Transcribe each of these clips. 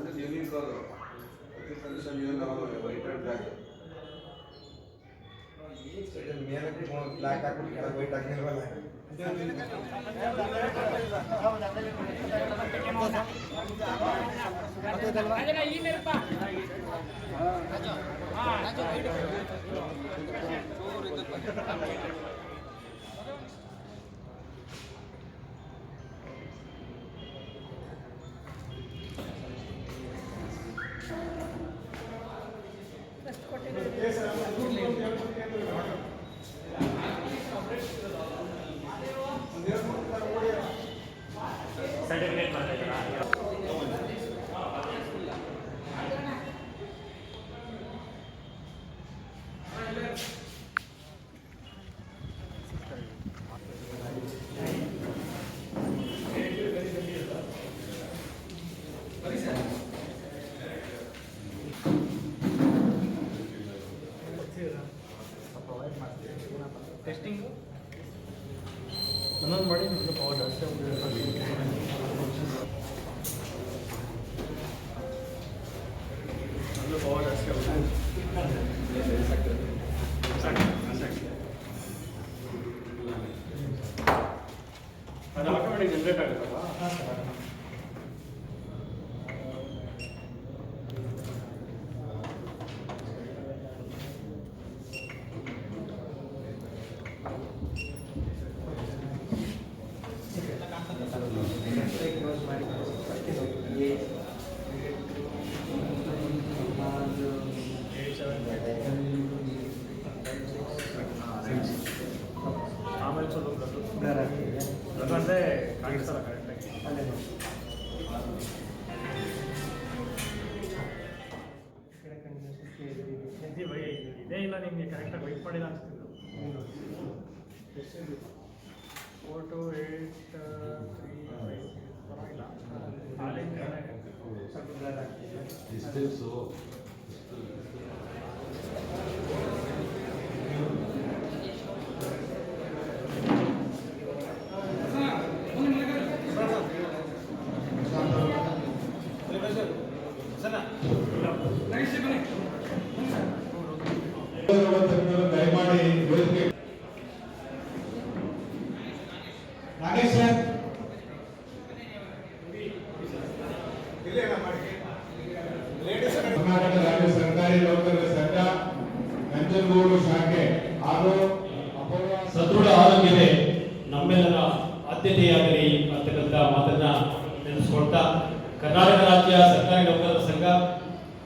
ಸಣ್ಣ ಜೀವನ ಕಾಲು ಅತಿ ಕನಿಷ್ಠ ಜೀವನ ವೈಟ್ ಅಂಡ್ ಬ್ಲ್ಯಾಕ್ ಮೇಲೆ ಬ್ಲ್ಯಾಕ್ ಹಾಕ್ಬಿಟ್ಟು ಕೆಳಗೆ ವೈಟ್ ಹಾಕಿಲ್ವಲ್ಲ टेस्टिंग मतलब बड़ी मतलब बहुत डर से ಇದೇ ಇಲ್ಲ ನಿಮಗೆ ಕರೆಕ್ಟಾಗಿ ವೈಟ್ ಮಾಡಿಲ್ಲ ಅನಿಸ್ತಿದ್ದು four two eight three five ಪರವಾಗಿಲ್ಲ. ಸ್ವಲ್ಪ ಆಗ್ತಿದೆ ದಯಮಾಡಿ ವೇದಿಕೆ ನಾಗೇಶ್ ಸರ್ ಕರ್ನಾಟಕ ರಾಜ್ಯ ಸರ್ಕಾರಿ ನೌಕರರ ಸಂಘ ನಂಜನಗೂಡು ಶಾಖೆ ಹಾಗೂ ಅಪೂರ್ವ ಸದೃಢ ಆರೋಗ್ಯವೇ ನಮ್ಮೆಲ್ಲರ ಆದ್ಯತೆಯಾಗಲಿ ಅಂತಕ್ಕಂಥ ಮಾತನ್ನ ನೆನೆಸ್ಕೊಳ್ತಾ ಕರ್ನಾಟಕ ರಾಜ್ಯ ಸರ್ಕಾರಿ ನೌಕರರ ಸಂಘ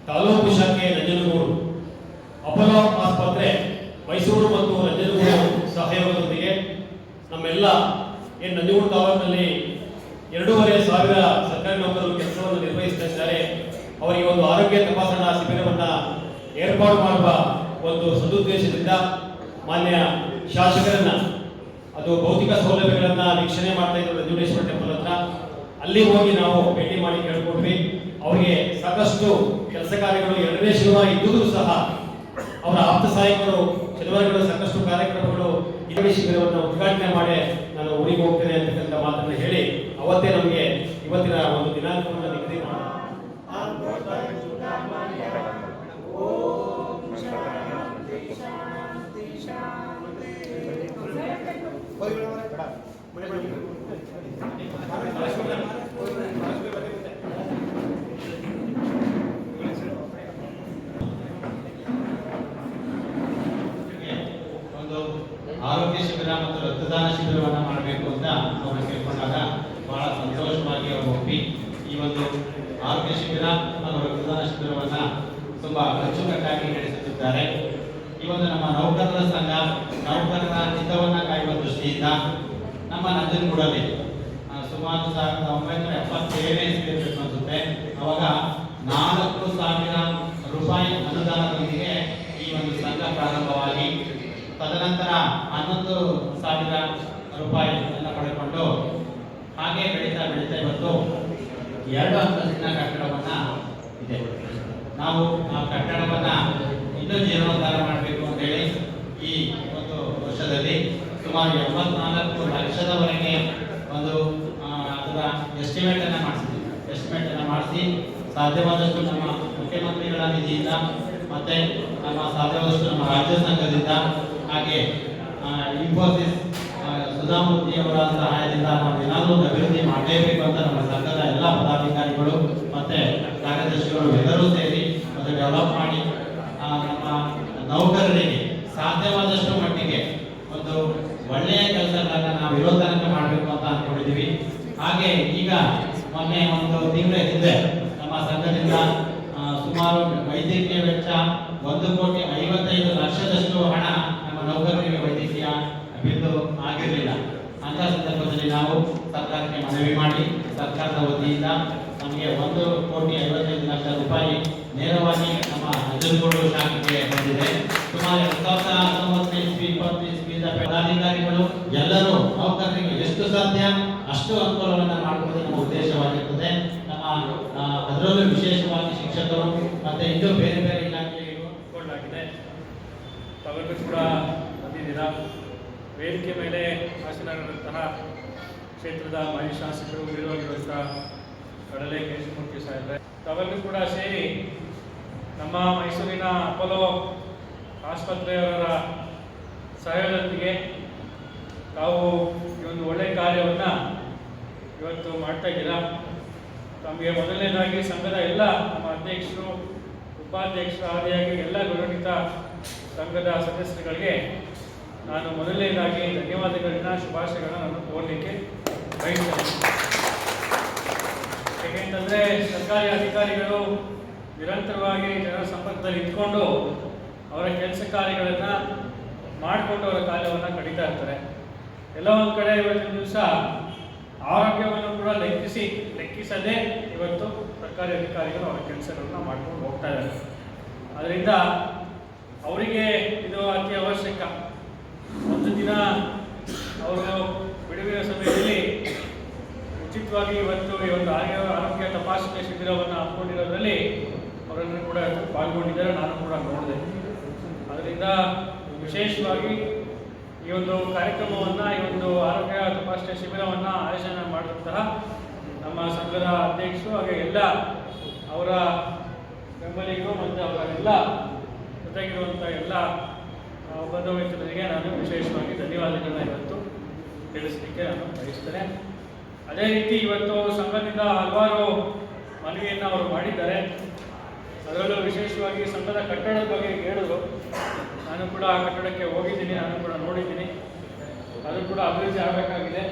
ತಾಲೂಕು ಶಾಖೆ ನಂಜನಗೂಡು ಅಪೋಲೋ ಆಸ್ಪತ್ರೆ ಮೈಸೂರು ಮತ್ತು ನಂಜನಗೂಡು ಸಹಯೋಗದೊಂದಿಗೆ ನಮ್ಮೆಲ್ಲ ಏನು ನಂಜನಗೂಡು ತಾಲೂಕಿನಲ್ಲಿ ಎರಡೂವರೆ ಸಾವಿರ ಸರ್ಕಾರಿ ನೌಕರರು ಕೆಲಸವನ್ನು ನಿರ್ವಹಿಸ್ತಾ ಇದ್ದಾರೆ. ಅವರಿಗೆ ಒಂದು ಆರೋಗ್ಯ ತಪಾಸಣಾ ಶಿಬಿರವನ್ನು ಏರ್ಪಾಡು ಮಾಡುವ ಒಂದು ಸದುದ್ದೇಶದಿಂದ ಮಾನ್ಯ ಶಾಸಕರನ್ನ, ಅದು ಭೌತಿಕ ಸೌಲಭ್ಯಗಳನ್ನ ವೀಕ್ಷಣೆ ಮಾಡ್ತಾ ಇದ್ರು ನಂಜುಂಡೇಶ್ವರ ಟೆಂಪಲ್ ಹತ್ರ. ಅಲ್ಲಿ ಹೋಗಿ ನಾವು ಭೇಟಿ ಮಾಡಿ ಕೇಳ್ಕೊಂಡ್ವಿ. ಅವರಿಗೆ ಸಾಕಷ್ಟು ಕೆಲಸ ಕಾರ್ಯಗಳು ಎರಡನೇ ಇದ್ದುದು ಸಹ ಅವರ ಆಪ್ತ ಸಹಾಯಕರು ಶನಿವಾರಗಳು ಸಾಕಷ್ಟು ಕಾರ್ಯಕ್ರಮಗಳು ಇದೇ ಶಿಬಿರವನ್ನು ಉದ್ಘಾಟನೆ ಮಾಡಿ ನಾನು ಊರಿಗೆ ಹೋಗ್ತೇನೆ ಅಂತಕ್ಕಂಥ ಮಾತನ್ನು ಹೇಳಿ ಅವತ್ತೇ ನಮಗೆ ಇವತ್ತಿನ ಒಂದು ದಿನಾಂಕವನ್ನು ನಿಗದಿ ಮಾಡಿ ಆರೋಗ್ಯ ಶಿಬಿರ ಮತ್ತು ರಕ್ತದಾನ ಶಿಬಿರವನ್ನು ಮಾಡಬೇಕು ಅಂತ ಅವರು ಕೇಳಿಕೊಂಡಾಗ ಬಹಳ ಸಂತೋಷವಾಗಿ ಅವರು ಒಪ್ಪಿ ಈ ಒಂದು ಆರೋಗ್ಯ ಶಿಬಿರ ಮತ್ತು ರಕ್ತದಾನ ಶಿಬಿರವನ್ನ ತುಂಬಾ ಅಚ್ಚುಕಟ್ಟಾಗಿ ನಡೆಸುತ್ತಿದ್ದಾರೆ. ಈ ಒಂದು ನಮ್ಮ ನೌಕರರ ಸಂಘ, ನೌಕರರ ಹಿತವನ್ನ ಕಾಯುವ ದೃಷ್ಟಿಯಿಂದ ನಮ್ಮ ಕೊಡಲಿ. ಆ, ಸುಮಾರು ಸಾವಿರದ ಒಂಬೈನೂರ ಎಪ್ಪತ್ತೇಳನೇ ಇಸ್ಬೇಕು ಅನ್ಸುತ್ತೆ ಅವಾಗ ನಾಲ್ಕು ಸಾವಿರ ರೂಪಾಯಿ ಅನುದಾನದೊಂದಿಗೆ ಈ ಒಂದು ಸಂಘ ಪ್ರಾರಂಭವಾಗಿ ತದನಂತರ ಹನ್ನೊಂದು ಸಾವಿರ ರೂಪಾಯಿ ಎಲ್ಲ ಪಡೆದುಕೊಂಡು ಹಾಗೆ ಬೆಳೀತಾ ಬೆಳೀತಾ ಇವತ್ತು ಎರಡು ಅಂತಸ್ತಿನ ಕಟ್ಟಡವನ್ನ ಇದೆ. ನಾವು ಆ ಕಟ್ಟಡವನ್ನ ಇನ್ನೂ ಜೀರ್ಣೋದ್ಧಾರ ಮಾಡಬೇಕು ಅಂತ ಹೇಳಿ ಈ ಒಂದು ವರ್ಷದಲ್ಲಿ ಸುಮಾರು ಎಂಬತ್ನಾಲ್ಕು ಲಕ್ಷದವರೆಗೆ ಒಂದು ಅದರ ಎಸ್ಟಿಮೇಟ್ ಅನ್ನ ಮಾಡಿಸಿದ್ವಿ. ಎಸ್ಟಿಮೇಟ್ ಅನ್ನ ಮಾಡಿಸಿ ಸಾಧ್ಯವಾದಷ್ಟು ನಮ್ಮ ಮುಖ್ಯಮಂತ್ರಿಗಳ ನಿಧಿಯಿಂದ ಮತ್ತೆ ನಮ್ಮ ಸಾಧ್ಯವಾದಷ್ಟು ನಮ್ಮ ರಾಜ್ಯ ಸಂಘದಿಂದ ಹಾಗೆ ಇನ್ಫೋಸಿಸ್ ಸುಧಾಮೂರ್ತಿಯವರ ಸಹಾಯದಿಂದ ನಾವು ಏನಾದರೂ ಒಂದು ಅಭಿವೃದ್ಧಿ ಮಾಡಲೇಬೇಕು ಅಂತ ನಮ್ಮ ಸಂಘದ ಎಲ್ಲ ಪದಾಧಿಕಾರಿಗಳು ಮತ್ತೆ ಕಾರ್ಯದರ್ಶಿಗಳು ಎಲ್ಲರೂ ಸೇರಿ ಅದು ಡೆವಲಪ್ ಮಾಡಿ ನಮ್ಮ ನೌಕರರಿಗೆ ಸಾಧ್ಯವಾದಷ್ಟು ಮಟ್ಟಿಗೆ ಒಂದು ಒಳ್ಳೆಯ ಕೆಲಸಗಳನ್ನ ನಾವು ಇರೋ ಮಾಡಬೇಕು ಅಂತ ಅನ್ಕೊಂಡಿದ್ದೀವಿ ಹಾಗೆ ಈಗ ಮೊನ್ನೆ ಒಂದು ತಿಂಗಳ ಹಿಂದೆ ನಮ್ಮ ಸಂಘದಿಂದ ಸುಮಾರು ವೈದ್ಯಕೀಯ ವೆಚ್ಚ ಒಂದು ಕೋಟಿ ಐವತ್ತೈದು ಲಕ್ಷದಷ್ಟು ಹಣ ನಮ್ಮ ನೌಕರರಿಗೆ ವೈದ್ಯಕೀಯ ಬಿಲ್ಲು ಆಗಿರಲಿಲ್ಲ ಅಂತ ಸಂದರ್ಭದಲ್ಲಿ ನಾವು ಸರ್ಕಾರಕ್ಕೆ ಮನವಿ ಮಾಡಿ ಸರ್ಕಾರದ ವತಿಯಿಂದ ನಮಗೆ ಒಂದು ಕೋಟಿ ಐವತ್ತೈದು ಲಕ್ಷ ರೂಪಾಯಿ ನೇರವಾಗಿ ನಮ್ಮ ನಂಜನಗೂಡು ಶಾಖೆಗೆ ಬಂದಿದೆ ಸುಮಾರು ಎರಡ್ ಸಾವಿರದ ಹತ್ತೊಂಬತ್ತನೇ ಇಸ್ವಿ ಇಪ್ಪತ್ತು ಇಸ್ವಿಯಿಂದ ಪದಾಧಿಕಾರಿಗಳು ಎಲ್ಲರೂ ನೌಕರರಿಗೆ ಎಷ್ಟು ಸಾಧ್ಯ ಅಷ್ಟು ಅನುಕೂಲವನ್ನು ಮಾಡುವುದು ನಮ್ಮ ಉದ್ದೇಶವಾಗಿರ್ತದೆ. ನಮ್ಮ ಅದರಲ್ಲೂ ವಿಶೇಷವಾಗಿ ಶಿಕ್ಷಕರು ಮತ್ತೆ ಇನ್ನೂ ಬೇರೆ ಬೇರೆ ಇಲಾಖೆಗಳು ತಾವೆಲ್ಲರೂ ಕೂಡ ಬಂದಿದ್ದೀರ ವೇದಿಕೆ ಮೇಲೆ ಆಸೀನರಾದಂತಹ ಕ್ಷೇತ್ರದ ಮಾಜಿ ಶಾಸಕರು ವಿರೋಧಿರುವಂತಹ ಕಡಲೆ ಕೇಶಮೂರ್ತಿ ಸಾಹೇಬ್ರೆ ತಾವೆಲ್ಲರೂ ಕೂಡ ಸೇರಿ ನಮ್ಮ ಮೈಸೂರಿನ ಅಪೋಲೋ ಆಸ್ಪತ್ರೆಯವರ ಸಹಯೋಗದೊಂದಿಗೆ ತಾವು ಈ ಒಂದು ಒಳ್ಳೆಯ ಕಾರ್ಯವನ್ನು ಇವತ್ತು ಮಾಡ್ತಾ ಇದ್ದೀರಾ? ತಮಗೆ ಮೊದಲನೇದಾಗಿ ಸಂಘದ ಎಲ್ಲ ನಮ್ಮ ಅಧ್ಯಕ್ಷರು, ಉಪಾಧ್ಯಕ್ಷರು, ಆದಿಯಾಗಿ ಎಲ್ಲ ಗೌರವಿತ ಸಂಘದ ಸದಸ್ಯರುಗಳಿಗೆ ನಾನು ಮೊದಲನೇದಾಗಿ ಧನ್ಯವಾದಗಳನ್ನ, ಶುಭಾಶಯಗಳನ್ನ ನಾನು ಕೋರಲಿಕ್ಕೆ ಬಯಸ್ತೇನೆ. ಏಕೆಂತಂದರೆ ಸರ್ಕಾರಿ ಅಧಿಕಾರಿಗಳು ನಿರಂತರವಾಗಿ ಜನರ ಸಂಪರ್ಕದಲ್ಲಿ ಇಟ್ಕೊಂಡು ಅವರ ಕೆಲಸ ಕಾರ್ಯಗಳನ್ನು ಮಾಡಿಕೊಂಡು ಅವರ ಕಾರ್ಯವನ್ನು ಕಡಿತಾ ಇರ್ತಾರೆ. ಎಲ್ಲ ಒಂದು ಕಡೆ ಇವತ್ತಿನ ದಿವಸ ಆರೋಗ್ಯವನ್ನು ಕೂಡ ಲೆಕ್ಕಿಸಿ, ಲೆಕ್ಕಿಸದೆ ಇವತ್ತು ಸರ್ಕಾರಿ ಅಧಿಕಾರಿಗಳು ಅವರ ಕೆಲಸಗಳನ್ನ ಮಾಡ್ಕೊಂಡು ಹೋಗ್ತಾ ಇದ್ದಾರೆ. ಅದರಿಂದ ಅವರಿಗೆ ಇದು ಅತಿ ಅವಶ್ಯಕ. ಒಂದು ದಿನ ಅವರು ಬಿಡುವಿನ ಸಮಯದಲ್ಲಿ ಉಚಿತವಾಗಿ ಇವತ್ತು ಈ ಒಂದು ಆರೋಗ್ಯ ಆರೋಗ್ಯ ತಪಾಸಣೆ ಶಿಬಿರವನ್ನು ಹಾಕೊಂಡಿರೋದ್ರಲ್ಲಿ ಅವರನ್ನು ಕೂಡ ಪಾಲ್ಗೊಂಡಿದ್ದಾರೆ. ನಾನು ಕೂಡ ನೋಡಿದೆ. ಅದರಿಂದ ವಿಶೇಷವಾಗಿ ಈ ಒಂದು ಕಾರ್ಯಕ್ರಮವನ್ನು, ಈ ಒಂದು ಆರೋಗ್ಯ ತಪಾಸಣೆ ಶಿಬಿರವನ್ನು ಆಯೋಜನೆ ಮಾಡಿದಂತಹ ನಮ್ಮ ಸಂಘದ ಅಧ್ಯಕ್ಷರು ಹಾಗೆ ಎಲ್ಲ ಅವರ ಬೆಂಬಲಿಗರು ಮತ್ತು ಅವರೆಲ್ಲ ಜೊತೆಗಿರುವಂಥ ಎಲ್ಲ ಬಂಧು ನಾನು ವಿಶೇಷವಾಗಿ ಧನ್ಯವಾದಗಳನ್ನ ಇವತ್ತು ತಿಳಿಸಲಿಕ್ಕೆ ನಾನು ಬಯಸ್ತೇನೆ. ಅದೇ ರೀತಿ ಇವತ್ತು ಸಂಘದಿಂದ ಹಲವಾರು ಮನವಿಯನ್ನು ಅವರು ಮಾಡಿದ್ದಾರೆ. ಅದರಲ್ಲೂ ವಿಶೇಷವಾಗಿ ಸಂಘದ ಕಟ್ಟಡದ ಬಗ್ಗೆ ಹೇಳಿದ್ರು. ನಾನು ಕೂಡ ಆ ಕಟ್ಟಡಕ್ಕೆ ಹೋಗಿದ್ದೀನಿ, ನಾನು ಕೂಡ ನೋಡಿದ್ದೀನಿ. ಅದು ಕೂಡ ಅಭಿವೃದ್ಧಿ ಆಗಬೇಕಾಗಿದೆ.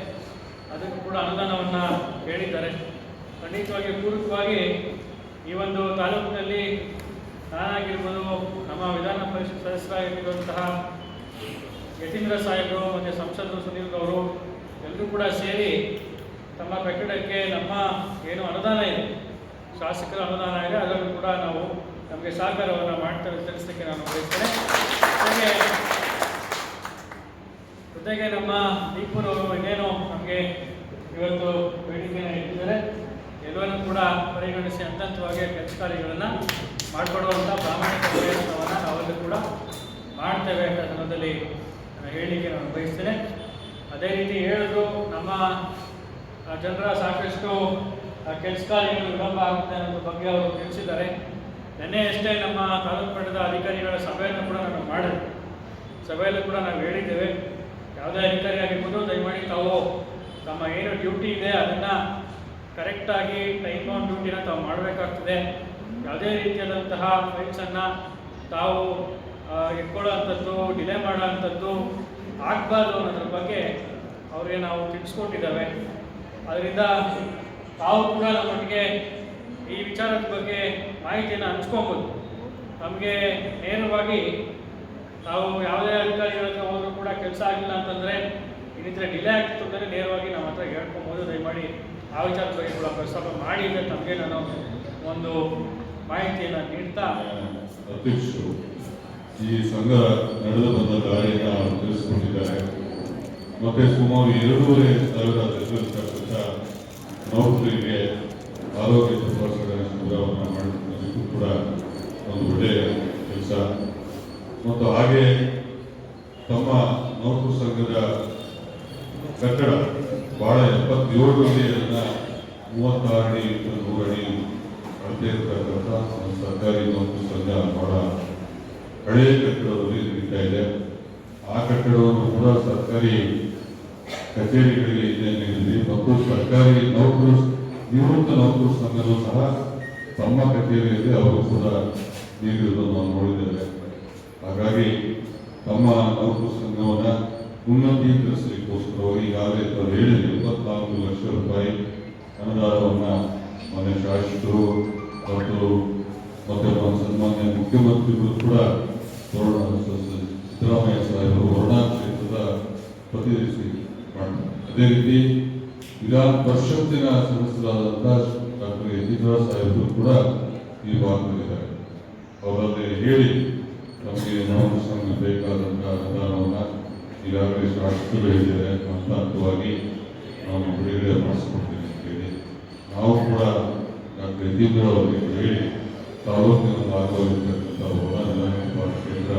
ಅದಕ್ಕೂ ಕೂಡ ಅನುದಾನವನ್ನು ಕೇಳಿದ್ದಾರೆ ಖಂಡಿತವಾಗಿ ಪೂರಕವಾಗಿ ಈ ಒಂದು ತಾಲೂಕಿನಲ್ಲಿ ನಾನಾಗಿರ್ಬೋದು, ನಮ್ಮ ವಿಧಾನ ಪರಿಷತ್ ಸದಸ್ಯರಾಗಿರುವಂತಹ ಯತೀಂದ್ರ ಸಾಹೇಬರು ಮತ್ತು ಸಂಸದರು ಸುನೀಲ್ ಅವರು ಎಲ್ಲರೂ ಕೂಡ ಸೇರಿ ತಮ್ಮ ಕಟ್ಟಡಕ್ಕೆ ನಮ್ಮ ಏನು ಅನುದಾನ ಇದೆ, ಶಾಸಕರ ಅನುದಾನ ಇದೆ, ಅದರಲ್ಲೂ ಕೂಡ ನಾವು ನಮಗೆ ಸಹಕಾರವನ್ನು ಮಾಡ್ತಾರೆ ತಿಳಿಸಲಿಕ್ಕೆ ನಾನು ಬಯಸ್ತೇನೆ. ಜೊತೆಗೆ ಜೊತೆಗೆ ನಮ್ಮ ದೀಪರು ಇನ್ನೇನು ನಮಗೆ ಇವತ್ತು ಬೇಡಿಕೆಯನ್ನು ಇಟ್ಟಿದ್ದಾರೆ. ಎಲ್ಲವನ್ನು ಕೂಡ ಪರಿಗಣಿಸಿ ಹಂತವಾಗಿ ಕೆಲಸ ಕಾರ್ಯಗಳನ್ನು ಮಾಡಿಕೊಡುವಂಥ ಪ್ರಾಮಾಣಿಕ ಪ್ರಯತ್ನವನ್ನು ನಾವೆಲ್ಲರೂ ಕೂಡ ಮಾಡ್ತೇವೆ ಅಂತ ಸಂದರ್ಭದಲ್ಲಿ ಹೇಳಿಕೆ ನಾನು ಬಯಸ್ತೇನೆ ಅದೇ ರೀತಿ ಹೇಳಿದ್ರು ನಮ್ಮ ಜನರ ಸಾಕಷ್ಟು ಕೆಲಸ ಕಾರ್ಯಗಳು ವಿಳಂಬ ಆಗುತ್ತೆ ಅನ್ನೋದ್ರ ಬಗ್ಗೆ ಅವರು ತಿಳಿಸಿದ್ದಾರೆ. ನಿನ್ನೆ ಅಷ್ಟೇ ನಮ್ಮ ತಾಲೂಕು ಮಟ್ಟದ ಅಧಿಕಾರಿಗಳ ಸಭೆಯನ್ನು ಕೂಡ ನಾನು ಮಾಡಿದೆ. ಸಭೆಯಲ್ಲೂ ಕೂಡ ನಾವು ಹೇಳಿದ್ದೇವೆ, ಯಾವುದೇ ಅಧಿಕಾರಿ ಆಗಿರ್ಬೋದು, ದಯಮಾಡಿ ತಾವು ತಮ್ಮ ಏನು ಡ್ಯೂಟಿ ಇದೆ, ಅದನ್ನು ಕರೆಕ್ಟಾಗಿ ಟೈಮ್ ಆನ್ ಡ್ಯೂಟಿನ ತಾವು ಮಾಡಬೇಕಾಗ್ತದೆ. ಯಾವುದೇ ರೀತಿಯಾದಂತಹ ಫೈಲ್ಸನ್ನು ತಾವು ಇಟ್ಕೊಳ್ಳೋ ಡಿಲೇ ಮಾಡೋವಂಥದ್ದು ಆಗಬಾರ್ದು ಅನ್ನೋದ್ರ ಬಗ್ಗೆ ಅವರಿಗೆ ನಾವು ತಿಳಿಸ್ಕೊಟ್ಟಿದ್ದೇವೆ. ಅದರಿಂದ ತಾವು ಕೂಡ ನಮ್ಮೊಟ್ಟಿಗೆ ಈ ವಿಚಾರದ ಬಗ್ಗೆ ಮಾಹಿತಿಯನ್ನು ಹಂಚ್ಕೊಬೋದು. ನಮಗೆ ನೇರವಾಗಿ ನಾವು ಯಾವುದೇ ಅಧಿಕಾರಿಗಳ ಹೋದರೂ ಕೂಡ ಕೆಲಸ ಆಗಿಲ್ಲ ಅಂತಂದರೆ ಇನ್ನಿತರ ಡಿಲೇ ಆಗ್ತಿತ್ತು ಅಂದರೆ ನೇರವಾಗಿ ನಮ್ಮ ಹತ್ರ ಹೇಳ್ಕೊಬೋದು. ದಯಮಾಡಿ ಆ ವಿಚಾರದ ಬಗ್ಗೆ ಕೂಡ ಪ್ರಸ್ತಾಪ ಮಾಡಿ ಅಂತ ತಮಗೆ ನಾನು ಒಂದು ಮಾಹಿತಿಯನ್ನು ನೀಡ್ತಾ ಈ ಸಂಘ ನಡೆದು ಬಂದ ದಾರಿಯನ್ನು ತಿಳಿಸಿಕೊಟ್ಟಿದ್ದಾರೆ ಮತ್ತೆ ಸುಮಾರು ಎರಡೂವರೆ ಸಾವಿರ ನೌಕರರಿಗೆ ಆರೋಗ್ಯ ತಪಾಸಣೆ ಶಿಬಿರವನ್ನು ಮಾಡಿದ್ದಕ್ಕೂ ಕೂಡ ಒಂದು ಒಳ್ಳೆಯ ಕೆಲಸ. ಮತ್ತು ಹಾಗೆ ತಮ್ಮ ನೌಕರ ಸಂಘದ ಕಟ್ಟಡ ಭಾಳ ಎಪ್ಪತ್ತೇಳರಲ್ಲಿ ಅದನ್ನು ಮೂವತ್ತಾರು ಅಡಿ ನೂರು ಅಡಿ ಅಳತೆ ಇರ್ತಕ್ಕಂಥ ಒಂದು ಸರ್ಕಾರಿ ನೌಕರ ಸಂಘ ಭಾಳ ಹಳೆಯ ಕಟ್ಟಡದಲ್ಲಿ ನಡೀತಾ ಇದೆ. ಆ ಕಟ್ಟಡವನ್ನು ಕೂಡ ಸರ್ಕಾರಿ ಕಚೇರಿಗಳಿಗೆ ಇದೆ ಮತ್ತು ಸರ್ಕಾರಿ ನೌಕರು ನಿವೃತ್ತ ನೌಕರ ಸಂಘದೂ ಸಹ ತಮ್ಮ ಕಚೇರಿಯಲ್ಲಿ ಅವರು ಕೂಡ ನೀಡಿರುವುದನ್ನು ನಾವು ನೋಡಿದ್ದೇವೆ. ಹಾಗಾಗಿ ತಮ್ಮ ನೌಕರ ಸಂಘವನ್ನು ಉನ್ನತೀಕರಿಸಲಿಕ್ಕೋಸ್ಕರವಾಗಿ ಈಗಾಗಲೇ ತಾವು ಹೇಳಿದೆ ಇಪ್ಪತ್ನಾಲ್ಕು ಲಕ್ಷ ರೂಪಾಯಿ ಅನುದಾನವನ್ನು ಮನೆ ಶಾಸಕರು ಮತ್ತು ಮತ್ತೆ ಸನ್ಮಾನ್ಯ ಮುಖ್ಯಮಂತ್ರಿಗಳು ಕೂಡ ಸಿದ್ದರಾಮಯ್ಯ ಸಾಹೇಬರು ವರುಣಾ ಕ್ಷೇತ್ರದ ಪ್ರತಿನಿಧಿಸಿ ಮಾಡ್ತಾರೆ. ಅದೇ ರೀತಿ ವಿಧಾನ ಪರಿಷತ್ತಿನ ಸದಸ್ಯರಾದಂತಹ ಡಾಕ್ಟರ್ ಯತೀಂದ್ರ ಸಾಹೇಬರು ಕೂಡ ಈ ಭಾಗದಲ್ಲಿದ್ದಾರೆ. ಅವರಲ್ಲಿ ಹೇಳಿ ನಮಗೆ ನಾವು ಸಂಘ ಬೇಕಾದಂತಹ ಅನುದಾನವನ್ನ ಈಗಾಗಲೇ ಶಾಸಕರು ಹೇಳಿದ್ದಾರೆ. ಹಂತ ಹಂತವಾಗಿ ನಾವು ಬಿಡುಗಡೆ ಮಾಡಿಸ್ಕೊಡ್ತೀವಿ ಅಂತ ಹೇಳಿ ನಾವು ಕೂಡ ಡಾಕ್ಟರ್ ಯತೀಂದ್ರ ಅವರಿಗೆ ಹೇಳಿ ತಾಲೂಕಿನ ಭಾಗವಾಗಿರ್ತಕ್ಕಂಥ ಹೊರ ಕ್ಷೇತ್ರ